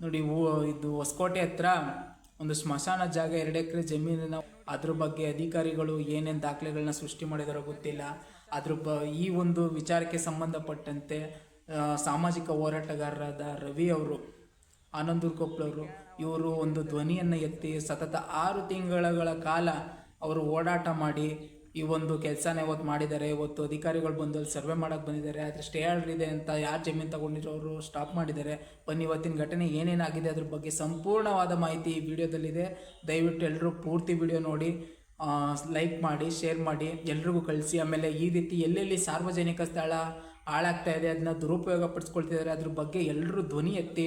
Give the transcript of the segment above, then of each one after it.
ನೋಡಿ ಇದು ಹೊಸಕೋಟೆ ಹತ್ರ ಒಂದು ಸ್ಮಶಾನ ಜಾಗ, ಎರಡು ಎಕರೆ ಜಮೀನಿನ ಅದ್ರ ಬಗ್ಗೆ ಅಧಿಕಾರಿಗಳು ಏನೇನು ದಾಖಲೆಗಳನ್ನ ಸೃಷ್ಟಿ ಮಾಡಿದಾರೋ ಗೊತ್ತಿಲ್ಲ. ಅದ್ರ ಬ, ಈ ಒಂದು ವಿಚಾರಕ್ಕೆ ಸಂಬಂಧಪಟ್ಟಂತೆ ಸಾಮಾಜಿಕ ಹೋರಾಟಗಾರರಾದ ರವಿ ಅವರು, ಆನಂದೂರ್ ಕೊಪ್ಳವರು ಇವರು ಒಂದು ಧ್ವನಿಯನ್ನು ಎತ್ತಿ ಸತತ ಆರು ತಿಂಗಳ ಕಾಲ ಅವರು ಓಡಾಟ ಮಾಡಿ ಈ ಒಂದು ಕೆಲಸನ ಇವತ್ತು ಮಾಡಿದ್ದಾರೆ. ಇವತ್ತು ಅಧಿಕಾರಿಗಳು ಬಂದು ಅಲ್ಲಿ ಸರ್ವೆ ಮಾಡೋಕೆ ಬಂದಿದ್ದಾರೆ. ಆದರೆ ಸ್ಟೇ ಆರ್ಡರ್ ಇದೆ ಅಂತ ಯಾರು ಜಮೀನು ತಗೊಂಡಿರೋರು ಸ್ಟಾಪ್ ಮಾಡಿದ್ದಾರೆ. ಬನ್ನಿ, ಇವತ್ತಿನ ಘಟನೆ ಏನೇನಾಗಿದೆ ಅದ್ರ ಬಗ್ಗೆ ಸಂಪೂರ್ಣವಾದ ಮಾಹಿತಿ ಈ ವಿಡಿಯೋದಲ್ಲಿದೆ. ದಯವಿಟ್ಟು ಎಲ್ಲರೂ ಪೂರ್ತಿ ವಿಡಿಯೋ ನೋಡಿ ಲೈಕ್ ಮಾಡಿ, ಶೇರ್ ಮಾಡಿ, ಎಲ್ರಿಗೂ ಕಳಿಸಿ. ಆಮೇಲೆ ಈ ರೀತಿ ಎಲ್ಲೆಲ್ಲಿ ಸಾರ್ವಜನಿಕ ಸ್ಥಳ ಹಾಳಾಗ್ತಾ ಇದೆ ಅದನ್ನ ದುರುಪಯೋಗ ಪಡಿಸ್ಕೊಳ್ತಿದ್ದಾರೆ, ಅದ್ರ ಬಗ್ಗೆ ಎಲ್ಲರೂ ಧ್ವನಿ ಎತ್ತಿ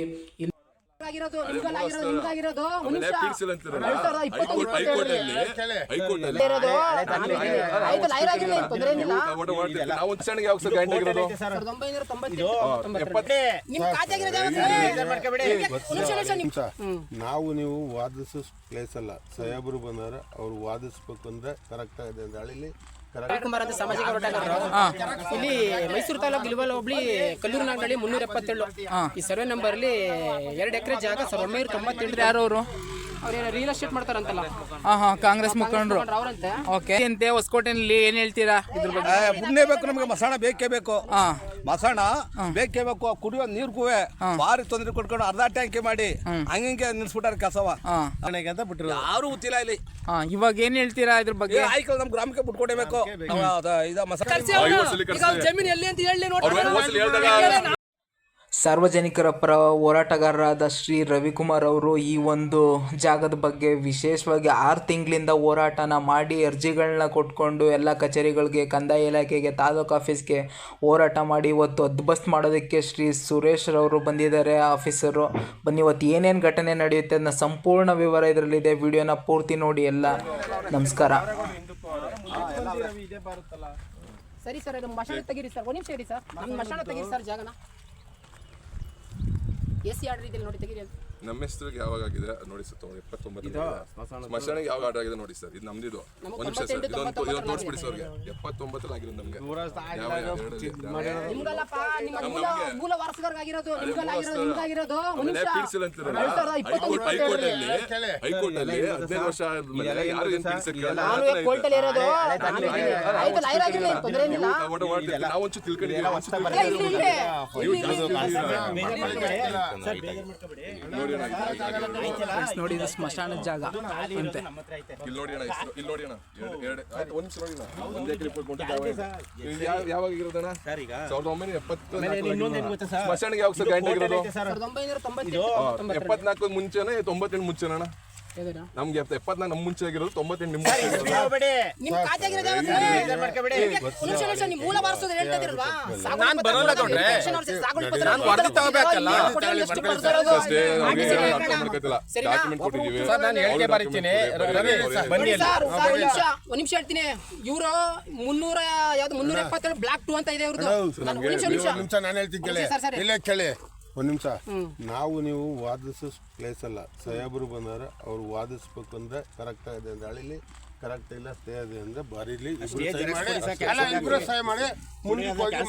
ಆಗಿರೋದು ನಿಮ್ಗೆಲ್ಲ ಆಗಿರೋದು ನಿಮ್ಗಾಗಿರೋದು ಒಂದ್ ನಿಮಿಷ. ಪೀಡ್ಸಿಲ್ಲ ಅಂತೀರಲ್ಲ? ಎರಡ್ ಸಾವಿರದ ಇಪ್ಪತ್ತೊಂದು ಹೈಕೋರ್ಟ್ ಅಲ್ಲಿ? ಹೈಕೋರ್ಟ್ ಅಲ್ಲಿ. ಇರೋದು ಆಯ್ತು ಲೈರ್ ಆಗಿಲ್ಲ ಏನ್ ತೊಂದ್ರೆ ಏನಿಲ್ಲ ಓಟ ನಾವು ಒಂದು ಕ್ಷಣಕ್ಕೆ ಯಾವ ಸರ್ ಆಗಿರೋದು? ಸಾವಿರದ ಒಂಬೈನೂರ ತೊಂಬತ್ತೆಂಟು. ನಿಮ್ ಖಾತೆ ಆಗಿರೋದು ಯಾವತ್ತು? ಒಂದ್ ನಿಮಿಷ, ಒಂದ್ ನಿಮಿಷ, ನಿಮ್- ನಾವು ನೀವು ವಾದಿಸೋ ಪ್ಲೇಸ್ ಅಲ್ಲ. ಸಾಹೇಬರು ಬಂದಾರ ಅವ್ರು ವಾದಿಸ್ಬೇಕು ಅಂದ್ರೆ ಕರೆಕ್ಟ್ ಆಗಿದೆ ಅಂತ ಹೇಳಿ ಕರೆಕ್ಟ್ ರವಿಕುಮಾರ್ ಅಂತ ಸಾಮಾಜಿಕ ಹೋರಾಟಗಾರರು ಇಲ್ಲಿ ಮೈಸೂರು ತಾಲೂಕು ಇಲ್ವಲ್ ಹೋಬಳಿ ಕಲ್ಲೂರು ನಾಗನಹಳ್ಳಿ ಮುನ್ನೂರ ಎಪ್ಪತ್ತೇಳು. ಈ ಸರ್ವೆ ನಂಬರ್ ಅಲ್ಲಿ ಎರಡು ಎಕರೆ ಜಾಗ ಸಾವಿರದ ಒಂಬೈನೂರ ತೊಂಬತ್ತೆಂಟು ಯಾರು ಅವರು? ಅವ್ರೇನೋ ರಿಯಲ್ ಎಸ್ಟೇಟ್ ಮಾಡ್ತಾರಂತಲ್ಲ. ಹಾ ಹಾ ಕಾಂಗ್ರೆಸ್ ಮುಖಂಡರು. ಅವರಂತೆ. ಓಕೆ. ಅಂತೆ ಹೊಸಕೋಟೆನಲ್ಲಿ ಏನು ಹೇಳ್ತೀರಾ ಇದ್ರ ಬಗ್ಗೆ? ಪುಣ್ಯ ಬೇಕು ನಮಗೆ ಮಸಾಣ ಬೇಕೇ ಬೇಕು. ಹಾಂ. ಮಸಾಣ ಬೇಕೇ ಬೇಕು ಕುಡಿಯೋ ನೀರ್ಗೂ ಭಾರಿ ತೊಂದರೆ ಕೊಟ್ಕೊಂಡು ಅರ್ಧ ಟ್ಯಾಂಕಿ ಮಾಡಿ ಹಂಗಂಗೆ ನಿಲ್ಸ್ಬಿಟ್ಟಾರ ಕಸವ. ಅಂತ ಬಿಟ್ಟಿರು ಯಾರು ಗೊತ್ತಿಲ್ಲ ಇಲ್ಲಿ. ಹಾಂ ಇವಾಗ ಏನ್ ಹೇಳ್ತೀರಾ ಇದ್ರ ಬಗ್ಗೆ? ಆಯ್ಕಲ್ ನಮ್ ಗ್ರಾಮಕ್ಕೆ ಬಿಟ್ಕೊಡಬೇಕು ಇದ ಮಸಣ. ಜಮೀನು ಎಲ್ಲಿ ಅಂತ ಹೇಳಿ ನೋಡ್ರಿ. ಸಾರ್ವಜನಿಕರ ಪರ ಹೋರಾಟಗಾರರಾದ ಶ್ರೀ ರವಿಕುಮಾರ್ ಅವರು ಈ ಒಂದು ಜಾಗದ ಬಗ್ಗೆ ವಿಶೇಷವಾಗಿ ಆರು ತಿಂಗಳಿಂದ ಹೋರಾಟನ ಮಾಡಿ ಅರ್ಜಿಗಳನ್ನ ಕೊಟ್ಕೊಂಡು ಎಲ್ಲ ಕಚೇರಿಗಳಿಗೆ, ಕಂದಾಯ ಇಲಾಖೆಗೆ, ತಾಲೂಕು ಆಫೀಸ್ಗೆ ಹೋರಾಟ ಮಾಡಿ ಇವತ್ತು ಅದ್ಬಸ್ತ್ ಮಾಡೋದಕ್ಕೆ ಶ್ರೀ ಸುರೇಶ್ ರವರು ಬಂದಿದ್ದಾರೆ. ಆಫೀಸರು ಬನ್ನಿ, ಇವತ್ತು ಏನೇನು ಘಟನೆ ನಡೆಯುತ್ತೆ ಅದನ್ನ ಸಂಪೂರ್ಣ ವಿವರ ಇದರಲ್ಲಿದೆ. ವಿಡಿಯೋನ ಪೂರ್ತಿ ನೋಡಿ ಎಲ್ಲ. ನಮಸ್ಕಾರ. ಸರಿ ಸರ್ ಮಶಾಣ ತೆಗೀರಿ ಸರ್. ಒಂದು ನಿಮಿಷ ಇರಿ ಸರ್. ನಮ್ಮ ಮಶಾಲೆ ತೆಗೀರಿ ಸರ್ ಜಾಗನ. ಎಸ್ ಸಿ ಆರ್ಡರ್ ಇದೆ ನೋಡಿ ತೆಗೀರಿ ಅಂತ ನಮ್ಮ ಹೆಸರಿಗೆ ಯಾವಾಗ ಆಗಿದೆ? ಅದ್ ನೋಡಿ ಸರ್ ತೊಗೊಂಡು ಎಪ್ಪತ್ತೊಂಬತ್ತು ಸ್ಮಶಾನಿಗೆ ಯಾವಾಗ ಆರ್ಡರ್ ಆಗಿದೆ ನೋಡಿ ಸರ್? ಇದು ನಮ್ದಿದು. ಒಂದು ನಿಮಿಷ ಸರ್ ಇದೊಂದು ಇದೊಂದು ತೋರಿಸ್ಬಿಡಿ ಸರ್ ಅವ್ರಿಗೆ. ಎಪ್ಪತ್ತೊಂಬತ್ತಲ್ಲಿ ಆಗಿರೋದು ನಮಗೆ. ಪೀಡ್ಸಿಲ್ಲ ಅಂತೀರಲ್ಲ. ಹೈಕೋರ್ಟ್ ಹೈಕೋರ್ಟ್ ಅಲ್ಲಿ ಹೈಕೋರ್ಟ್ ಅಲ್ಲಿ ಹದಿನೈದು ವರ್ಷ ಆದ್ಮೇಲೆ ಯಾರು ಏನ್ ಪೀಡ್ಸಕ್ಕೆ ಒಂಚೂರು ತಿಳ್ಕೊಂಡಿದ್ದೀವಿ. ನೀವು ನೋಡಿ Friends, ನೋಡಿ ಇದು ಸ್ಮಶಾನದ ಜಾಗ ಅಂತೆ. ಇಲ್ಲಿ ನೋಡಿ ಅಣ್ಣ ಇಲ್ಲಿ ನೋಡಿ ಅಣ್ಣ. ಎರಡು ಒಂದ್ ನಿಮಿಷ ನೋಡಿ ಅಣ್ಣ. ಒಂದೇ ಯಾವಾಗ ಇರೋದಣ್ಣ ಸಾವಿರದ ಒಂಬೈನೂರ ಎಪ್ಪತ್ತು ಸ್ಮಶಾನಿಗೆ ಯಾವಾಗ ಸರ್ ಗಂಟೆ ತೊಂಬತ್ತೆಂಟು. ಎಪ್ಪತ್ನಾಲ್ಕು ಮುಂಚೆನೆ ತೊಂಬತ್ತೆಂಟು ಮುಂಚೆನ ಅಣ್ಣ? ಯಾವ್ದು? ನಮ್ಗೆ ಎಪ್ಪತ್ನಾಲ್ಕು ನಮ್ ಮುಂಚೆ ಆಗಿರೋದು ತೊಂಬತ್ತೆಂಟು ನಿಮಿಷ, ಹೇಳ್ತೀನಿ. ಇವರು ಮುನ್ನೂರ ಯಾವ್ದು ಮುನ್ನೂರ ಎಪ್ಪತ್ತೇಳು ಬ್ಲಾಕ್ ಟು ಅಂತ ಇದೆ ಇವ್ರದ್ದು ನಾನು ಒಂದ್ ನಿಮಿಷ ನಿಮಿಷ. ಒಂದ್ ನಿಮಿಷ ನಾನು ಹೇಳ್ತೀನಿ ಕೇಳಿ. ಒಂದ್ ನಿಮಿಷ. ನಾವು ನೀವು ವಾದಿಸೋ ಪ್ಲೇಸ್ ಅಲ್ಲ. ಸಾಹೇಬರು ಬಂದಾರ ಅವ್ರು ವಾದಿಸ್ಬೇಕು ಅಂದ್ರೆ ಕರೆಕ್ಟ್ ಆಗಿದೆ ಅಂದ್ರೆ ಅಳಿಲಿ ಕರೆಕ್ಟ್ ಇಲ್ಲ ಸ್ಟೇ ಇದೆ ಅಂದ್ರೆ ಬರೀಲಿ ಇಬ್ರು ಮಾಡಿ ಮುಂದಕ್ಕೆ ಹೋಗಿ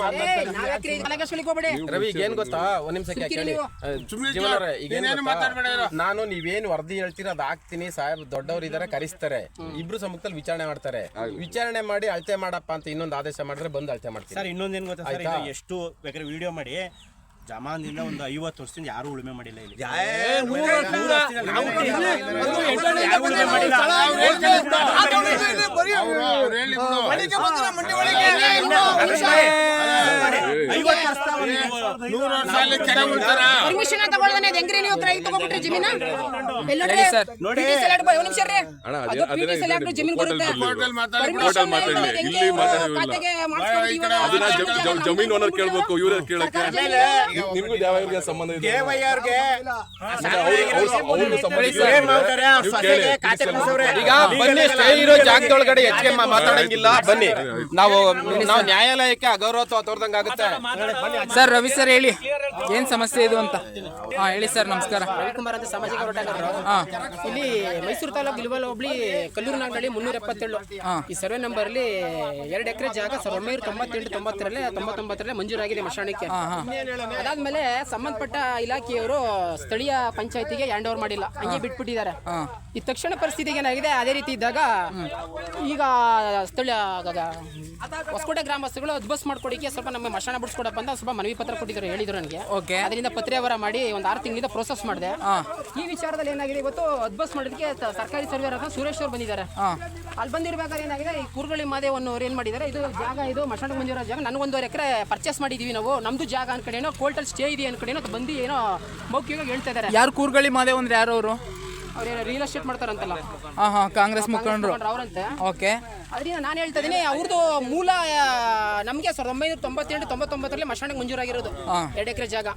ರವಿ ಈಗ ಏನ್ ಗೊತ್ತಾ? ಒಂದ್ ನಿಮಿಷ ನಾನು ನೀವೇನ್ ವರದಿ ಹೇಳ್ತೀರ ಅದ್ ಹಾಕ್ತೀನಿ. ಸಾಹೇಬ್ ದೊಡ್ಡವ್ರು ಇದಾರೆ ಕರಿಸ್ತಾರೆ. ಇಬ್ರು ಸಮ್ಮುಖದಲ್ಲಿ ವಿಚಾರಣೆ ಮಾಡ್ತಾರೆ. ವಿಚಾರಣೆ ಮಾಡಿ ಅಳತೆ ಮಾಡಪ್ಪ ಅಂತ ಇನ್ನೊಂದು ಆದೇಶ ಮಾಡಿದ್ರೆ ಬಂದು ಅಳತೆ ಮಾಡ್ತೀನಿ. ಸರ್ ಇನ್ನೊಂದೇನು ಗೊತ್ತಾ? ಎಷ್ಟು ಬೇಕಾದ್ರೆ ವಿಡಿಯೋ ಮಾಡಿ. ಜಮಾನ್ದಿಂದ ಒಂದು ಐವತ್ತು ವರ್ಷದಿಂದ ಯಾರು ಉಳುಮೆ ಮಾಡಿಲ್ಲ ಇಲ್ಲಿ. ಪರ್ಮಿಷನ್ ತಗೊಳ್ದಾನೆ ಹೆಂಗ್ರಿ ನೀವು ಕ್ರೈ ತಗೊಂಡ್ಬಿಟ್ರಿ ಜಮೀನ? ಜಮೀನ್ ಓನರ್ ಕೇಳ್ಬೇಕು ಇವ್ರ ಕೇಳಕ್ಕೆ. ನಿಮ್ಗೂ ದೇವಯ್ಯರಿಗೆ ಸಂಬಂಧ ಇದೆ ದೇವಯ್ಯವ್ರಿಗೆ ಸಂಬಂಧ ಇದೆ. ಈಗ ಬನ್ನಿ ಸ್ಟೇ ಇರೋ ಜಾಗದೊಳಗಡೆ ಹೆಚ್ಚಿಗೆ ಮಾತಾಡಂಗಿಲ್ಲ ಬನ್ನಿ. ನಾವು ನಾವು ನ್ಯಾಯಾಲಯಕ್ಕೆ ಅಗೌರವ ತೋರ್ದಂಗ ಆಗುತ್ತೆ? ಸರ್ ರವಿ ಸರ್ ಹೇಳಿ. ಏನ್ ಸಮಸ್ಯೆ ಇದು ಅಂತ? ಹಾ ಹೇಳಿ ಸರ್ ನಮಸ್ಕಾರ. ರವಿಕುಮಾರ್ ಅಂತ ಸಾಮಾಜಿಕ ಹೋರಾಟಗಾರರು ಇಲ್ಲಿ ಮೈಸೂರು ತಾಲೂಕು ಇಲ್ವಲ್ ಹೋಬಳಿ ಕಲ್ಲೂರು ನಾಗನಹಳ್ಳಿ ಮುನ್ನೂರ ಎಪ್ಪತ್ತೇಳು ಈ ಸರ್ವೆ ನಂಬರ್ ಅಲ್ಲಿ ಎರಡು ಎಕರೆ ಜಾಗ ಸಾವಿರದ ಒಂಬೈನೂರ ತೊಂಬತ್ತೆಂಟು ತೊಂಬತ್ತರಲ್ಲೇ ತೊಂಬತ್ತೊಂಬತ್ತರಲ್ಲೇ ಮಂಜೂರಾಗಿದೆ ಮಶಾಣಕ್ಕೆ ಅದಾದ್ಮೇಲೆ ಸಂಬಂಧಪಟ್ಟ ಇಲಾಖೆಯವರು ಸ್ಥಳೀಯ ಪಂಚಾಯತಿಗೆ ಹ್ಯಾಂಡ್ ಓವರ್ ಮಾಡಿಲ್ಲ. ಹಂಗೆ ಬಿಟ್ಬಿಟ್ಟಿದ್ದಾರೆ. ಈ ತಕ್ಷಣ ಪರಿಸ್ಥಿತಿಗೆ ಏನಾಗಿದೆ ಅದೇ ರೀತಿ ಇದ್ದಾಗ ಈಗ ಸ್ಥಳೀಯ ಹೊಸಕೋಟೆ ಗ್ರಾಮಸ್ಥರುಗಳು ಅದ್ಬಸ್ ಮಾಡ್ಕೊಡಿಕೆ ಸ್ವಲ್ಪ ನಮ್ಮ ಮಶಾಣ ಬಿಡಿಸ್ಕೊಡಪ್ಪ ಅಂತ ಸ್ವಲ್ಪ ಮನವಿ ಪತ್ರ ಕೊಟ್ಟಿದ್ರು ಹೇಳಿದ್ರು ನನಗೆ. ಓಕೆ. ಅದರಿಂದ ಪತ್ರಿಯವರ ಮಾಡಿ ಒಂದು ಆರು ತಿಂಗಳಿಂದ ಪ್ರೋಸೆಸ್ ಮಾಡಿದೆ. ಈ ವಿಚಾರದಲ್ಲಿ ಏನಾಗಿದೆ ಇವತ್ತು ಅದ್ಬಸ್ ಮಾಡೋದಕ್ಕೆ ಸರ್ಕಾರಿ ಸರ್ವೇರ್ ಅಂತ ಸುರೇಶ್ ಅವರು ಬಂದಿದ್ದಾರೆ. ಅಲ್ಲಿ ಬಂದಿರ್ಬೇಕಾದ್ರೆ ಏನಾಗಿದೆ? ಈ ಕೂರ್ಗಳಿ ಮಾದೇವ್ ಅನ್ನೋರು ಏನು ಮಾಡಿದ್ದಾರೆ? ಇದು ಜಾಗ ಇದು ಮಶಾಣ ಮಂಜೂರ ಜಾಗ. ನನಗೊಂದೂವರೆ ಎಕರೆ ಪರ್ಚೇಸ್ ಮಾಡಿದ್ದೀವಿ ನಾವು. ನಮ್ದು ಜಾಗ ಅನ್ಕಡೆನೋ ಕೋರ್ಟಲ್ಲಿ ಸ್ಟೇ ಇದೆ ಅನ್ಕಡೆನೋ ಬಂದು ಏನೋ ಮೌಖಿಕವಾಗಿ ಹೇಳ್ತಾ ಇದ್ದಾರೆ. ಯಾರು ಕೂರ್ಗಳಿ ಮಾದೇವ್ ಅಂದ್ರೆ ಯಾರು ಅವರು? ರಿಯಲ್ ಎಸ್ಟೇಟ್ ಮಾಡ್ತಾರಂತಲ್ಲ? ಹಾಂ ಹಾಂ ಕಾಂಗ್ರೆಸ್ ಮುಖಂಡರು. ಅವರಂತೆ. ಓಕೆ. ಅದರಿಂದ ನಾನು ಹೇಳ್ತಾ ಇದೀನಿ ಅವ್ರದ್ದು ಮೂಲ ನಮಗೆ ಸಾವಿರದ ಒಂಬೈನೂರ ತೊಂಬತ್ತೆಂಟು ತೊಂಬತ್ತೊಂಬತ್ತರಲ್ಲಿ ಮಶಾಣಿಗೆ ಮಂಜೂರಾಗಿರೋದು. ಎರಡು ಎಕರೆ ಜಾಗ.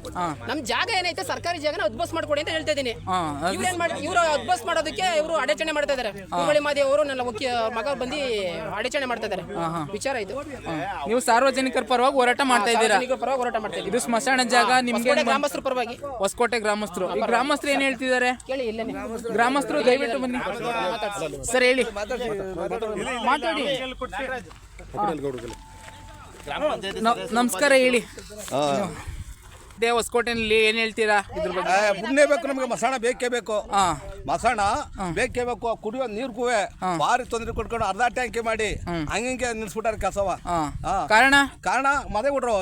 ನಮ್ ಜಾಗ ಏನೈತೆ ಸರ್ಕಾರಿ ಜಾಗನ ಉದ್ಬಸ್ ಮಾಡ್ಕೊಡಿ ಅಂತ ಹೇಳ್ತಾ ಇದ್ದೀನಿ ಇವ್ರು ಏನ್ ಮಾಡಿ ಇವರು ಅದ್ಬಸ್ ಮಾಡೋದಕ್ಕೆ ಇವರು ಅಡಚಣೆ ಮಾಡ್ತಾ ಇದಾರೆ. ಮಾದಿ ಅವರು ನನ್ನ ಮುಖ್ಯ ಮಗ ಬಂದು ಅಡಚಣೆ ಮಾಡ್ತಾ ಇದಾರೆ. ವಿಚಾರ ಇದು. ನೀವು ಸಾರ್ವಜನಿಕರ ಪರವಾಗಿ ಹೋರಾಟ ಮಾಡ್ತಾ ಇದ್ದೀರಾ? ಪರವಾಗಿ ಹೋರಾಟ ಮಾಡ್ತಾ ಇದ್ದೀವಿ. ಇದು ಸ್ಮಶಾನ ಜಾಗ ನಿಮ್ಗೆ ಗ್ರಾಮಸ್ಥರ ಪರವಾಗಿ. ಹೊಸಕೋಟೆ ಗ್ರಾಮಸ್ಥರು. ಈ ಗ್ರಾಮಸ್ಥರು ಏನ್ ಹೇಳ್ತಿದ್ದಾರೆ? ಕೇಳಿ ಇಲ್ಲೇನೆ. ಗ್ರಾಮಸ್ಥರು ದಯವಿಟ್ಟು ಬನ್ನಿ. ಸರ್ ಹೇಳಿ. ಮಾತಾಡಿ. ನಮಸ್ಕಾರ ಹೇಳಿ. ದೇ ಹೊಸಕೋಟೆನಲ್ಲಿ ಏನ್ ಹೇಳ್ತೀರಾ? ಇದ್ರ ಬಗ್ಗೆ. ಪುಣ್ಯ ಬೇಕು ನಮ್ಗೆ ಮಸಾಣ ಬೇಕೇ ಬೇಕು. ಹಾ. ಮಸಾಣ ಬೇಕೇ ಬೇಕು. ಕುಡಿಯೋ ನೀರ್ಗೂ ಭಾರಿ ತೊಂದರೆ ಕೊಟ್ಕೊಂಡು ಅರ್ಧ ಟ್ಯಾಂಕಿ ಮಾಡಿ ಹಂಗೆ ನಿಲ್ಸ್ಬಿಟ್ಟಾರೆ ಕಸವ. ಕಾರಣ? ಕಾರಣ ಮದೆ ಹುಡ್ರು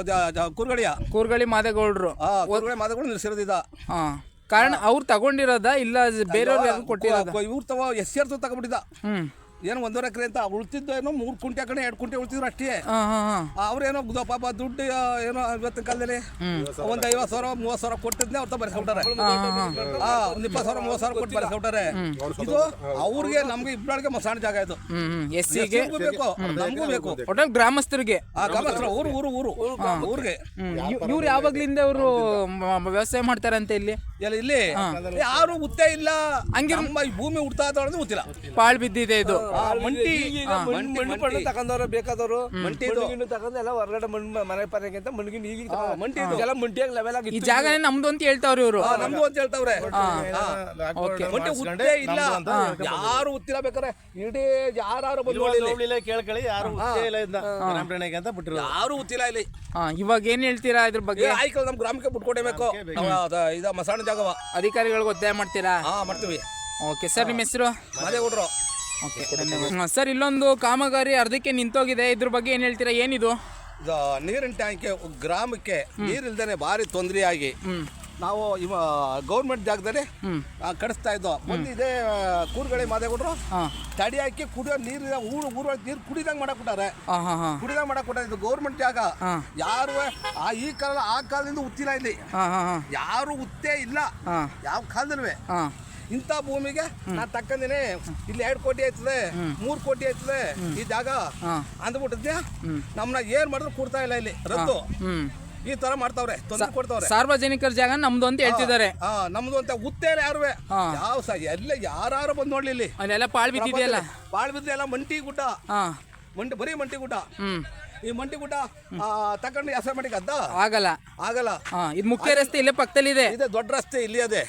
ಕುರ್ಗಡಿಯ. ಕೂರ್ಗಳಿ ಮಾದೇಗೌಡರು. ಕೂರ್ಗಳಿ ಮದಗಳು ನಿಲ್ಸಿರೋದಿದ ಹಾ. ಕಾರಣ ಅವ್ರು ತಗೊಂಡಿರೋದ ಇಲ್ಲ ಬೇರೆಯವ್ರು ಯಾರು ಕೊಟ್ಟಿರೋದ? ಇವ್ರು ತಗೋ ಎಸ್ ಆರ್ ತಗೊಂಡ್ಬಿಟ್ಟಿದ್ದ. ಹ್ಮ್. ಏನು ಒಂದೂವರೆ ಎಕರೆ ಅಂತ ಉಳ್ತಿದ್ದು ಏನೋ ಮೂರು ಕುಂಟೆ ಕಡೆ ಎರಡು ಕುಂಟೆ ಉಳ್ತಿದ್ರು ಅಷ್ಟೇ. ಹಾ ಹಾ ಹಾ. ಅವ್ರೇನೋ ದೊಪ್ಪ ಪಾಪ ದುಡ್ಡು ಏನೋ ಇವತ್ತಿನ ಕಾಲದಲ್ಲಿ ಒಂದ್ ಐವತ್ತು ಸಾವಿರ ಮೂವತ್ತು ಸಾವಿರ ಕೊಟ್ಟಿದ್ನೆ ಅವ್ರ ಬರ್ಸ್ಕೊಟ್ಟಾರೆ ಹಾ ಒಂದ್ ಇಪ್ಪತ್ ಸಾವಿರ ಮೂವತ್ತು ಸಾವಿರ ಕೊಟ್ಟು ಬರ್ಸ್ಕೊಟ್ಟಾರೆ ಇದು ಅವ್ರಿಗೆ ನಮ್ಗೆ ಇಬ್ಬರಿಗೆ ಮಸಾಣ ಜಾಗ ಇದು. ಹ್ಮ್ ಹ್ಮ್. ಎಸ್ ಸಿಗೆ ನಮ್ಗೂ ಬೇಕು? ನಮಗೂ ಬೇಕು. ಒಟ್ನಲ್ಲಿ ಗ್ರಾಮಸ್ಥರಿಗೆ. ಆ ಗ್ರಾಮಸ್ಥರ ಊರು ಊರು ಊರು. ಊರಿಗೆ. ಇವ್ರು ಯಾವಾಗ್ಲಿಂದ ಅವರು ವ್ಯವಸಾಯ ಮಾಡ್ತಾರೆ ಅಂತ ಇಲ್ಲಿ? ಎಲ್ಲ ಇಲ್ಲಿ ಯಾರು ಉತ್ತೇ ಇಲ್ಲ. ಹಂಗೆ ಭೂಮಿ ಹುಡ್ತಾ ಇದ್ದಾಳೆ ಗೊತ್ತಿಲ್ಲ. ಪಾಳ್ ಬಿದ್ದಿದೆ ಇದು. ಮಂಟಿ ಮಣ್ಣು ಮಣ್ಣು ತಗೊಂಡವ್ರು ಬೇಕಾದವರು. ಮಂಟಿ. ಮಣ್ಣಿಗಿನ್ನು ತಗೊಂಡು ಎಲ್ಲ ಹೊರಗಡೆ ಮಣ್ಣು ಮನೆ ಪರಕ್ಕೆ ಅಂತ ಮಣ್ಣಿಗೆ ಈಗ ಮಂಟಿ ಎಲ್ಲ ಮಂಟಿಯಾಗಿ ಲೆವೆಲ್ ಆಗಿ ಈ ಜಾಗನೇ ನಮ್ದು ಅಂತ ಹೇಳ್ತಾವ್ರಿ ಇವರು. ನಮ್ದು ಅಂತ ಹೇಳ್ತಾವ್ರೆ. ಓಕೆ ಮಂಟಿ ಉತ್ತೇ ಇಲ್ಲ. ಯಾರು ಉತ್ತಿಲ್ಲ ಬೇಕಾರೆ ಇಡೀ ಯಾರು ಬಂದು ನೋಡಿಲ್ಲ ಕೇಳ್ಕೊಳ್ಳಿ. ಯಾರು ಇಲ್ಲ ಅಂತ ಬಿಟ್ಟಿರೋ ಯಾರು ಉತ್ತಿಲ್ಲ ಇಲ್ಲಿ. ಹಾ ಇವಾಗ ಏನ್ ಹೇಳ್ತೀರಾ ಇದ್ರ ಬಗ್ಗೆ? ಆಯ್ಕಲ್ ನಮ್ ಗ್ರಾಮಕ್ಕೆ ಬಿಟ್ಕೊಡಬೇಕು ಇದ ಮಸಾಣ ಜಾಗವ. ಅಧಿಕಾರಿಗಳಿಗೆ ಒತ್ತಾಯ ಮಾಡ್ತೀರಾ? ಹಾ ಮಾಡ್ತೀವಿ. ಓಕೆ ಸರ್ ನಿಮ್ಮ ಹೆಸರು? ಮದೇ ಹುಡ್ರು ಓಕೆ ಸರ್ ಇಲ್ಲೊಂದು ಕಾಮಗಾರಿ ಅರ್ಧಕ್ಕೆ ನಿಂತೋಗಿದೆ. ಇದ್ರ ಬಗ್ಗೆ ಏನ್ ಹೇಳ್ತೀರಾ? ಏನಿದು? ಇದು ನೀರಿನ ಟ್ಯಾಂಕ್ ಗ್ರಾಮಕ್ಕೆ ನೀರಿಲ್ದೇನೆ ಭಾರಿ ತೊಂದರೆಯಾಗಿ ಆಗಿ ನಾವು ಇವ ಗೌರ್ಮೆಂಟ್ ಜಾಗದಲ್ಲಿ ಆ, ಕಡಿಸ್ತಾ ಇದ್ದೋ ಮುಂದೆ ಇದೇ ಕೂರ್ಗಳಿ ಮಾದೇಗೌಡರು ತಡಿ ಹಾಕಿ ಕುಡಿಯೋ ನೀರಿನ ಊರು ಊರೊಳಗೆ ನೀರು ಕುಡಿದಂಗೆ ಮಾಡಕ್ಬಿಟ್ಟಾರೆ. ಕೊಟ್ಟಾರೆ ಹಾಂ ಹಾಂ. ಕುಡಿದಂಗೆ ಮಾಡಕ್ಬಿಟ್ಟಾರೆ. ಇದು ಗೌರ್ಮೆಂಟ್ ಜಾಗ. ಯಾರು ಆ ಈ ಕಾಲ ಆ ಕಾಲದಿಂದ ಉತ್ತಿಲ್ಲ ಇಲ್ಲಿ. ಹಾ ಹಾ ಹಾ. ಯಾರು ಉತ್ತೇ ಇಲ್ಲ. ಯಾವ ಕಾಲದಲ್ವೇ ಹಾ. ಇಂಥ ಭೂಮಿಗೆ ನಾ ತಕ್ಕಂದಿನಿ. ಇಲ್ಲಿ ಎರಡು ಕೋಟಿ ಆಯ್ತದೆ ಮೂರು ಕೋಟಿ ಆಯ್ತದೆ ಈ ಜಾಗ ಅಂದ್ಬಿಟ್ಟಿದ್ಯಾ? ನಮ್ಮನ್ನ ಏನ್ ಮಾಡಿದ್ರು ಕೊಡ್ತಾ ಇಲ್ಲ ಇಲ್ಲಿ ರದ್ದು. ಈ ತರ ಮಾಡ್ತಾವ್ರೆ ತೊಂದರೆ ಕೊಡ್ತಾವ್ರೆ. ಸಾರ್ವಜನಿಕರ ಜಾಗ ನಮ್ದು ಅಂತ ಹೇಳ್ತಿದ್ದಾರೆ. ನಮ್ದು ಅಂತ ಉತ್ತೇ ಯಾರು? ಯಾರುವೆ ಯಾವ ಸ ಎಲ್ಲ ಯಾರು ಬಂದ್ ನೋಡ್ಲಿ ಇಲ್ಲಿ. ಅಲ್ಲೆಲ್ಲ ಪಾಳ್ ಬಿದ್ದಿದೆಯಲ್ಲ? ಪಾಳ್ ಬಿದ್ರೆ ಎಲ್ಲ ಮಂಟಿ ಗುಡ್ಡ. ಮಂಟಿ ಬರೀ ಮಂಟಿ ಗುಡ್ಡ. ಈ ಮಂಟಿ ಗುಡ್ಡ ತಕೊಂಡು ಹೆಸರು ಮಾಡಿಗೆ ಅದ್ದ ಆಗಲ್ಲ? ಆಗಲ್ಲ ಇದು ಮುಖ್ಯ ರಸ್ತೆ ಇಲ್ಲೇ ಪಕ್ಕದಲ್ಲಿ ಇದೆ ಇದೆ ದೊಡ್ಡ ರಸ್ತೆ ಇಲ್ಲಿ ಅದೇ.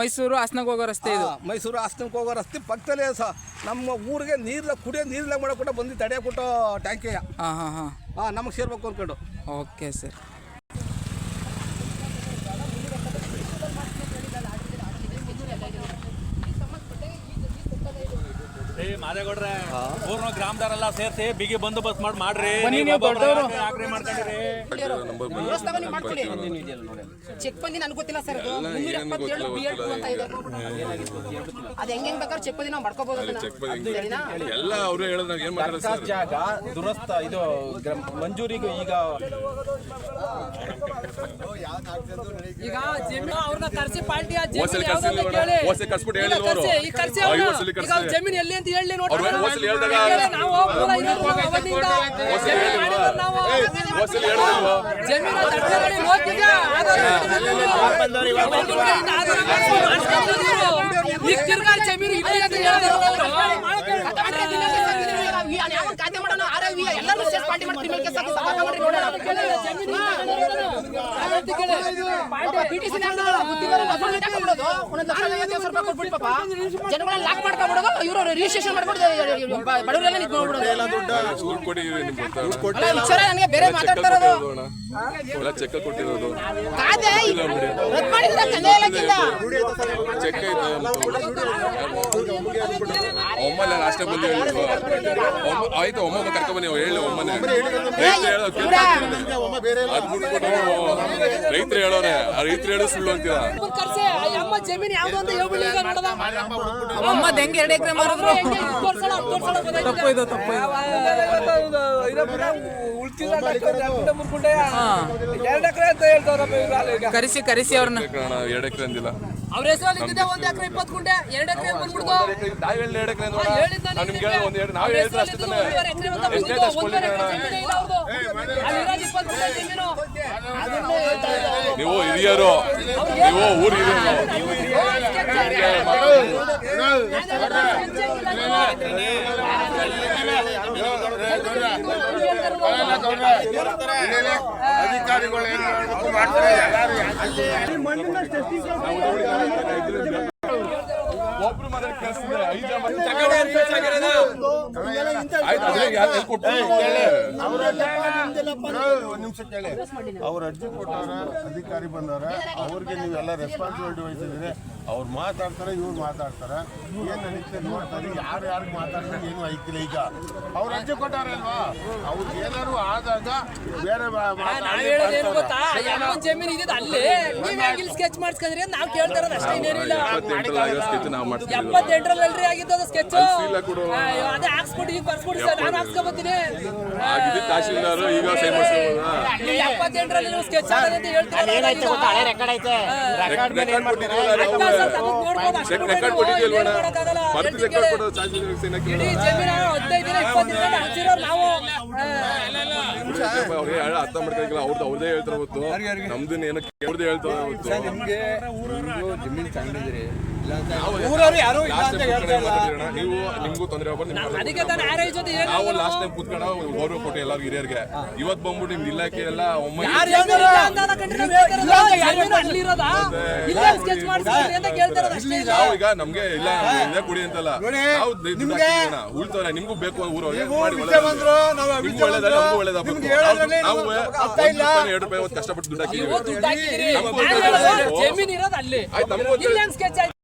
ಮೈಸೂರು ಹಾಸನಕ್ಕೆ ಹೋಗೋ ರಸ್ತೆ ಇದು. ಮೈಸೂರು ಹಾಸನಕ್ಕೆ ಹೋಗೋ ರಸ್ತೆ ಪಕ್ಕದಲ್ಲೇ ಸಹ ನಮ್ಮ ಊರಿಗೆ ನೀರ್ಲ ಕುಡಿಯೋ ಮಾಡೋ ಕೂಡ ಬಂದು ತಡೆಯಕೊಟ್ಟು ಟ್ಯಾಂಕಿಯ. ಹಾಂ ಹಾಂ ಹಾಂ. ಹಾ ನಮಗೆ ಸೇರ್ಬೇಕು ಅನ್ಕೊಂಡು. Okay sir. ಮಾದೇಗೌಡ್ರೆ ಊರ್ನ ಗ್ರಾಮದಾರೆಲ್ಲ ಸೇರ್ಸಿ ಬಿಗಿ ಬಂದೋಬಸ್ತ್ ಮಾಡಿ ಮಾಡ್ರಿ. ಚೆಕ್ ಬಂದಿ ನನಗೆ ಗೊತ್ತಿಲ್ಲ ಸರ್ ಅದು. ಮುನ್ನೂರ ಎಪ್ಪತ್ತೇಳು ಬಿ ಎಡ್ ಅಂತ ಇದೆ. ಅದು ಹೆಂಗ್ ಹೆಂಗ್ ಬೇಕಾದ್ರೆ ಚೆಕ್ ಬಂದಿ ನಾವು ಮಾಡ್ಕೋಬಹುದು ಅದನ್ನ. ಸರಿನಾ? ಎಲ್ಲ ಅವರೇ ಹೇಳಿದಾಗ ಏನ್ ಮಾಡ್ತಾರೆ ಸರ್? ಜಾಗ ದುರಸ್ತ ಇದು ಮಂಜೂರಿಗೆ ಈಗ ಈಗ ಜಮೀನು ಅವ್ರನ್ನ ಕರ್ಸಿ ಪಾರ್ಟಿಯ ಹೋಸಲಿ ಜಮೀನು ಯಾವ್ದು ಅಂತ ಕೇಳಿ. ಕರ್ಸಿ. ಈಗ ಜಮೀನು ಎಲ್ಲಿ ಅಂತ ಹೇಳಿ ನೋಡಿ ಅವ್ರು ಹೋಸಲಿ ಹೇಳ್ದಾಗ ನಾವು ಮೂಲ ಇರೋರು ನಾವು ಅವತ್ತಿಂದ ಜಮೀನು ನಾವು ಹೋಸಲಿ ಹೋಗ್ತಿದ್ಯಾ? ಈಗ ತಿರ್ಗಾ ಇದೆ ಅಂತ ಹೇಳಿದ್ರು ಯಾವ ಖಾತೆ ಮಾಡೋಣ ಎಲ್ಲರೂ ಸೇರ್ಸಿ ಪಾರ್ಟಿ ಮಾಡಿ ಕ್ರಿಮಿನಲ್ ಕೇಸ್ ಹಾಕಿ ಸಭಾ ಮಾಡ್ರಿ ನೋಡೋಣ ಜಮೀನು ಲಾಕ್ ಮಾಡ್ಕೊಂಡ್ಬಿಡೋದು. ಇವರು ರಿಜಿಸ್ಟ್ರೇಷನ್ ಬಡವರೆಲ್ಲ ನಿಂತು ಮಾಡ್ಬಿಡೋದು ದುಡ್ಡು ಕೊಟ್ಟಿದ್ದೀವಿ ನಿಮ್ಗೆ ಗೊತ್ತಾ ಅಲ್ಲ, ವಿಚಾರ ನನಗೆ ಬೇರೆ ಮಾತಾಡ್ತಾ ಇರೋದು. ಚೆಕ್ ಕೊಟ್ಟಿರೋದು. ಕಾದೆ ರದ್ದು ಮಾಡಿದ್ರೆ ಚೆಕ್ ಐತೆ ಒಮ್ಮಲ್ಲ ಲಾಸ್ಟ್ ಬಂದು ಹೇಳಿದ್ರು ಒಮ್ಮ ಆಯ್ತು ಒಮ್ಮೊಮ್ಮೆ ಕರ್ಕೊ ಬನ್ನಿ ಹೇಳಿ ಒಮ್ಮನೆ ರೈತರು ಹೇಳೋ ಅದ್ ಬಿಟ್ಬಿಟ್ಟು ರೈತರು ಹೇಳೋರೆ ಆ ರೈತರು ಹೇಳೋ ಸುಳ್ಳು ಅಂತೀರ ಕರ್ಸಿ ಆ ಅಮ್ಮ ಜಮೀನ್ ಯಾವ್ದು ಅಂತ ಹೇಳ್ಬಿಡಿ ಈಗ ನೋಡದ ಅಮ್ಮದ್ ಹೆಂಗ್ ಎರಡು ಎಕರೆ ಮಾರಿದ್ರು ತಪ್ಪು ಇದು ತಪ್ಪು ಕರೆಸಿ ಕರೆಸಿ ಅವ್ರನ್ನ ಎರಡು ಎಕರೆ ಅಂದಿಲ್ಲ ಅವ್ರ ಹೆಸರಲ್ಲಿ ಇದ್ದಿದ್ದೆ ಒಂದ್ ಎಕರೆ ಇಪ್ಪತ್ತು ಗುಂಟೆ ಎರಡು ಎಕರೆ ಬಂದ್ಬಿಡ್ತು ನಾವ್ ಹೇಳಿ ಎರಡು ಎಕರೆ ನಾವ್ ನಿಮ್ಗೆ ಹೇಳಿ ಒಂದ್ ಎರಡು ನಾವ್ ಹೇಳಿದ್ರೆ ಅಷ್ಟೇ ತಾನೆ ಎಷ್ಟೇ ಕೊಡ್ಲಿ ನೀವು ಹಿರಿಯರು ನೀವು ಊರ್ ಹಿರಿಯರು ಅಧಿಕಾರಿಗಳು ಮಾಡ್ತಾರೆ? ಐದು ಯಾರು ಒಂದ್ ನಿಮಿಷ ಕೇಳಿ ಅವ್ರ ಅರ್ಜಿ ಕೊಟ್ಟಾರ ಅಧಿಕಾರಿ ಬಂದವ್ರ ಅವ್ರಿಗೆ ನೀವೆಲ್ಲ ರೆಸ್ಪಾನ್ಸಿಬಿಲಿಟಿ ವಹಿಸಿದ್ರೆ ಅವ್ರು ಮಾತಾಡ್ತಾರೆ ಇವ್ರು ಮಾತಾಡ್ತಾರೆ ಏನ್ ಅನಿಸ್ತದೆ ನೋಡ್ತಾರೆ ಯಾರು ಯಾರಿಗೆ ಮಾತಾಡ್ತಾರೆ ಏನು ಐತಿಲ್ಲ ಈಗ ಅವ್ರ ಅರ್ಜಿ ಕೊಟ್ಟಾರಲ್ವಾ ಅವ್ರಿಗೆ ಏನಾದ್ರು ಆದಾಗ ಬೇರೆ ಜಮೀನು ಇದ್ದಿದ್ದು ಅಲ್ಲಿ ನೀವ್ ಹೆಂಗ್ ಇಲ್ಲಿ ಸ್ಕೆಚ್ ಮಾಡ್ಸ್ಕೊಂಡ್ರೆ ನಾವು ಕೇಳ್ತಾರೆ ಅಷ್ಟೇ ಎಪ್ಪತ್ತೆಂಟರಲ್ಲಿ ಅಲ್ರಿ ಆಗಿದ್ದು ಅದು ಸ್ಕೆಚ್ ಇಲ್ಲ ಕೊಡು. ಅದೇ ಹಾಕ್ಸ್ಬಿಟ್ಟು ಈಗ ಬರ್ಸ್ಬಿಡಿ ಸರ್ ನಾನು ಹಾಕ್ಸ್ಕೊಬತ್ತೀನಿ. ಆಗಿದ್ದು ತಹಶೀಲ್ದಾರ್ ಈಗ ಸೈನ್ ಮಾಡಿಸ್ಕೋಬೋದಾ. ಎಪ್ಪತ್ತೆಂಟರಲ್ಲಿ ನೀವು ಸ್ಕೆಚ್ ಆಗೋದಂತ ಹೇಳ್ತೀರಲ್ಲ ಏನಾಯ್ತು ಗೊತ್ತಾ? ಹಳೆ ರೆಕಾರ್ಡ್ ಐತೆ. ರೆಕಾರ್ಡ್ ಮೇಲೆ ಏನ್ ಮಾಡ್ತಾರೆ? ಚೆಕ್ ರೆಕಾರ್ಡ್ ಕೊಟ್ಟಿದ್ಯಲ್ವಣ ಬರ್ತಿದ್ದು ರೆಕಾರ್ಡ್ ಕೊಡೋದು ಚಾರ್ಜ್ ಸೈನ್ ಹಾಕಿ ಇಡೀ ಜಮೀನು ಹದಿನೈದು ದಿನ ಇಪ್ಪತ್ತು ದಿನ ನಾವು. ಅವ್ರಿಗೆ ಯಾರು ಅರ್ಥ ಮಾಡ್ಕೊಳಕಿಲ್ಲ ಅವ್ರದ್ದು ಅವ್ರದೇ ಹೇಳ್ತಾರೆ ಗೊತ್ತು ನಮ್ದನ್ನ ಏನೋ ಕೇಳ್ದೆ ಹೇಳ್ತಾರೆ ಗೊತ್ತು ನಿಮ್ಗೆ ಜಮೀನು ತಗೊಂಡಿದ್ದೀರಿ. ನಾವು ನಿಮ್ಗೂ ತೊಂದರೆ ಆಗ್ಬಾರ್ದು ಅದಕ್ಕೆ ತಾನು ಆರೈ ಜೊತೆ ಏನು ನಾವು ಲಾಸ್ಟ್ ಟೈಮ್ ಕೂತ್ಕೊಂಡ ಗೌರವ ಕೊಟ್ಟು ಎಲ್ಲರೂ ಹಿರಿಯರಿಗೆ. ಇವತ್ ಬಂದ್ಬಿಟ್ಟು ನಿಮ್ದು ಇಲಾಖೆ ಎಲ್ಲ ಒಮ್ಮೆ ನಾವ್ ಈಗ. ನಮ್ಗೆ ಇಲ್ಲ ಇಲ್ಲೇ ಕುಡಿ ಅಂತಲ್ಲ. ಉಳ್ತಾರೆ ನಿಮ್ಗೂ ಬೇಕು ಊರವ್ರಿಗೆ. ಮಾಡಿ ಒಳ್ಳೇದು ನಾವು ಎರಡು ರೂಪಾಯಿ ಕಷ್ಟಪಟ್ಟು ದುಡ್ಡು ಜಮೀನ್ ಇರೋದು ಅಲ್ಲಿ. ಆಯ್ತು.